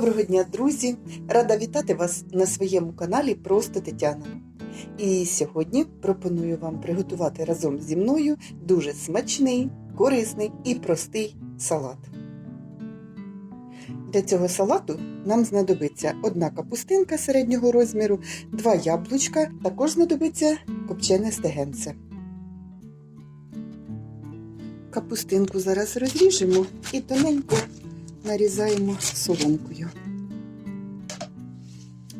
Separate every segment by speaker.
Speaker 1: Доброго дня, друзі! Рада вітати вас на своєму каналі Просто Тетяна. І сьогодні пропоную вам приготувати разом зі мною дуже смачний, корисний і простий салат. Для цього салату нам знадобиться одна капустинка середнього розміру, два яблучка, також знадобиться копчене стегенце. Капустинку зараз розріжемо і тоненько нарізаємо соломкою.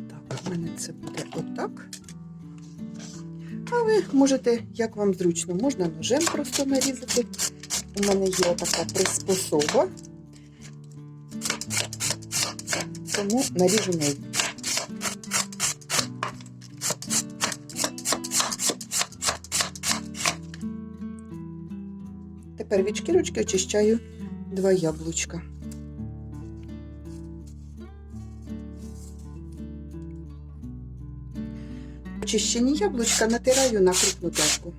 Speaker 1: Так, у мене це буде отак. А ви можете, як вам зручно, можна ножем просто нарізати. У мене є така приспособа, тому наріжу нею. Тепер від шкірочки очищаю два яблучка. Очищені яблучка натираю на крупну терку.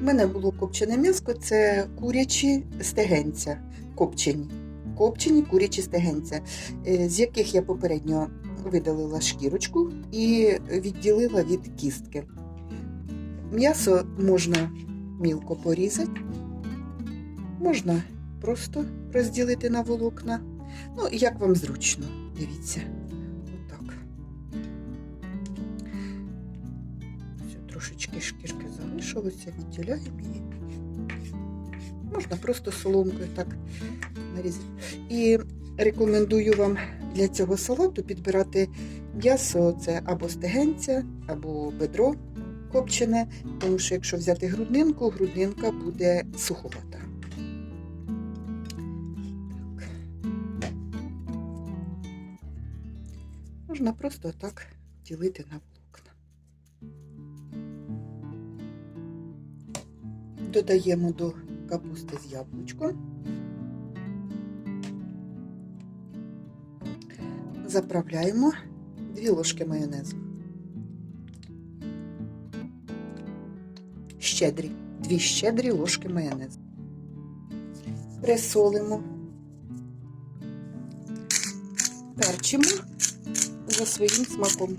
Speaker 1: У мене було копчене м'яско, це курячі стегенця, копчені. Копчені курячі стегенця, е, з яких я попередньо видалила шкірочку і відділила від кістки. М'ясо можна мілко порізати, можна просто розділити на волокна. Ну, як вам зручно, дивіться. Отак. Все, трошечки шкірки залишилося, відділяємо її. Можна просто соломкою так нарізати. І рекомендую вам для цього салату підбирати м'ясо, це або стегенця, або бедро копчене, тому що якщо взяти груднинку, груднинка буде суховата. Можна просто так ділити на волокна. Додаємо до капусти з яблучком. Заправляємо 2 ложки майонезу. Щедрі, 2 щедрі ложки майонезу. Присолимо, перчимо за своїм смаком.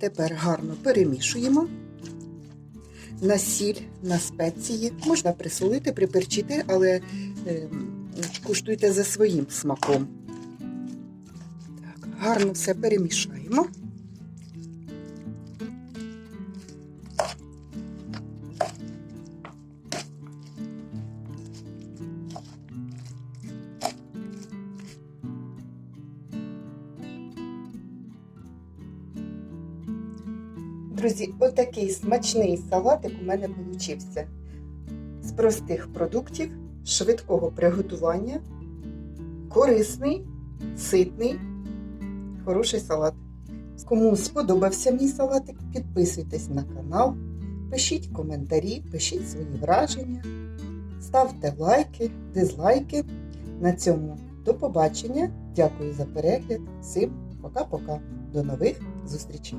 Speaker 1: Тепер гарно перемішуємо на сіль, на спеції. Можна присолити, приперчити, але е, куштуйте за своїм смаком. Так, гарно все перемішаємо. Друзі, отакий смачний салатик у мене получився. З простих продуктів, швидкого приготування, корисний, ситний, хороший салат. Кому сподобався мій салатик, підписуйтесь на канал, пишіть коментарі, пишіть свої враження, ставте лайки, дизлайки. На цьому до побачення. Дякую за перегляд. Всім пока-пока. До нових зустрічей!